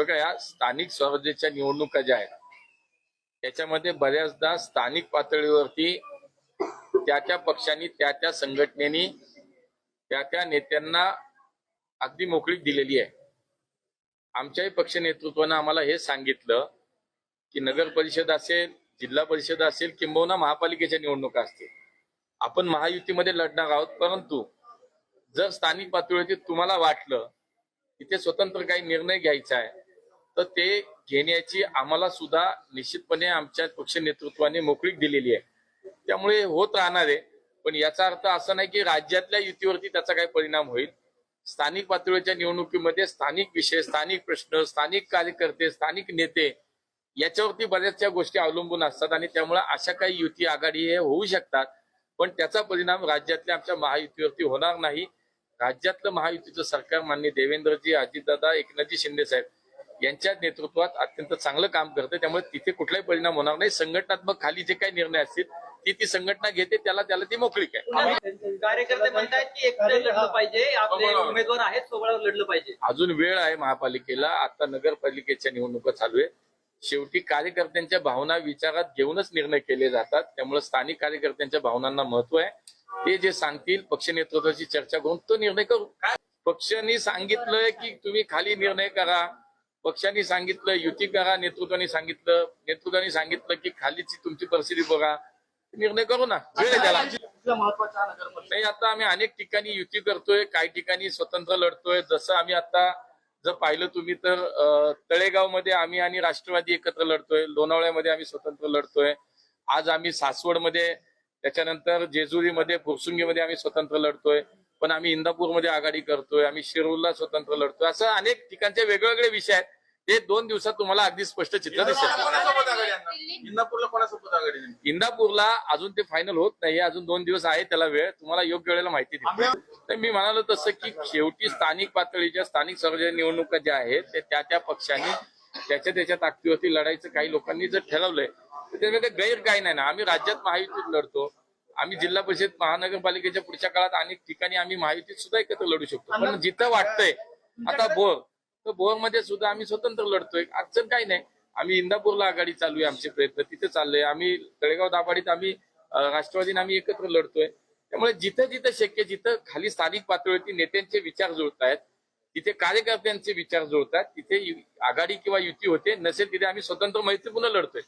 बघा या स्थानिक स्वराज्याच्या निवडणुका ज्या आहेत त्याच्यामध्ये बऱ्याचदा स्थानिक पातळीवरती त्या त्या पक्षांनी त्या त्या संघटनेनी त्या त्या नेत्यांना अगदी मोकळीक दिलेली आहे. आमच्याही पक्ष नेतृत्वानं आम्हाला हे सांगितलं की नगर परिषद असेल जिल्हा परिषद असेल किंबहुना महापालिकेच्या निवडणुका असतील. आपण महायुतीमध्ये लढणार आहोत परंतु जर स्थानिक पातळीवरती तुम्हाला वाटलं तिथे स्वतंत्र काही निर्णय घ्यायचा आहे तर ते घेण्याची आम्हाला सुद्धा निश्चितपणे आमच्या पक्ष नेतृत्वाने मोकळीक दिलेली आहे. त्यामुळे होत राहणार आहे. पण याचा अर्थ असा नाही की राज्यातल्या युतीवरती त्याचा काही परिणाम होईल. स्थानिक पातळीच्या निवडणुकीमध्ये स्थानिक विषय स्थानिक प्रश्न स्थानिक कार्यकर्ते स्थानिक नेते याच्यावरती बऱ्याचशा गोष्टी अवलंबून असतात आणि त्यामुळे अशा काही युती आघाडी हे होऊ शकतात. पण त्याचा परिणाम राज्यातल्या आमच्या महायुतीवरती होणार नाही. राज्यातलं महायुतीचं सरकार मान्य देवेंद्रजी अजितदादा एकनाथजी शिंदे साहेब यांच्या नेतृत्वात अत्यंत चांगलं काम करते. त्यामुळे तिथे कुठलाही परिणाम होणार नाही. संघटनात्मक खाली जे काही निर्णय असतील ती ती संघटना घेते त्याला त्याला ती मोकळीक आहे कार्यकर्ते म्हणतात की लढलं पाहिजे आपले उमेदवार आहेत सोबत लढलं पाहिजे. अजून वेळ आहे महापालिकेला. आता नगरपालिकेच्या निवडणुका चालू आहे शेवटी कार्यकर्त्यांच्या भावना विचारात घेऊनच निर्णय केले जातात. त्यामुळे स्थानिक कार्यकर्त्यांच्या भावनांना महत्त्व आहे. ते जे सांगतील पक्ष नेतृत्वाची चर्चा करून तो निर्णय करू. पक्षांनी सांगितलंय की तुम्ही खाली निर्णय करा. पक्षांनी सांगितलं युती करा नेतृत्वाने सांगितलं नेतृत्वाने सांगितलं की खालीची तुमची परिस्थिती बघा. निर्णय करू ना. वेळ त्याला. नाही आता आम्ही अनेक ठिकाणी युती करतोय काही ठिकाणी स्वतंत्र लढतोय. जसं आम्ही आता जर पाहिलं तुम्ही तर तळेगाव तळेगावमध्ये आम्ही आणि राष्ट्रवादी एकत्र लढतोय. लोणावळ्यामध्ये आम्ही स्वतंत्र लढतोय. आज आम्ही सासवडमध्ये त्याच्यानंतर जेजुरीमध्ये फुरसुंगीमध्ये आम्ही स्वतंत्र लढतोय. पण आम्ही इंदापूरमध्ये आघाडी करतोय आम्ही शिरूरला स्वतंत्र लढतोय. असं अनेक ठिकाणचे वेगवेगळे विषय आहेत. ते दोन दिवसात तुम्हाला अगदी स्पष्ट चित्र दिसेल. आणणार? इंदापूरला कोणासोबत आघाडी? इंदापूरला अजून ते फायनल होत नाही अजून दोन दिवस आहे त्याला वेळ. तुम्हाला योग्य वेळेला माहिती देईल तर मी म्हणालो तसं की शेवटी स्थानिक पातळीच्या स्थानिक स्वराज्य निवडणुका ज्या आहेत ते त्या त्या पक्षांनी त्याच्या त्याच्या ताकदीवरती लढायचं काही लोकांनी जर ठरवलंय तर त्यामध्ये गैर काही नाही ना. आम्ही राज्यात महायुतीत लढतो. आम्ही जिल्हा परिषद महानगरपालिकेच्या पुढच्या काळात अनेक ठिकाणी आम्ही महायुतीत सुद्धा एकत्र लढू शकतो. पण जिथं वाटतंय आता बोर तर बोरमध्ये सुद्धा आम्ही स्वतंत्र लढतोय. अडचण काही नाही. आम्ही इंदापूरला आघाडी चालू आहे आमचे प्रयत्न तिथे चालले आम्ही तळेगाव दाभाडीत आम्ही राष्ट्रवादीने आम्ही एकत्र लढतोय. त्यामुळे जिथं जिथं शक्य जिथं खाली स्थानिक पातळीवरती नेत्यांचे विचार जुळत आहेत तिथे कार्यकर्त्यांचे विचार जुळतात तिथे आघाडी किंवा युती होते नसेल तिथे आम्ही स्वतंत्र मैत्रीपूर्ण लढतोय.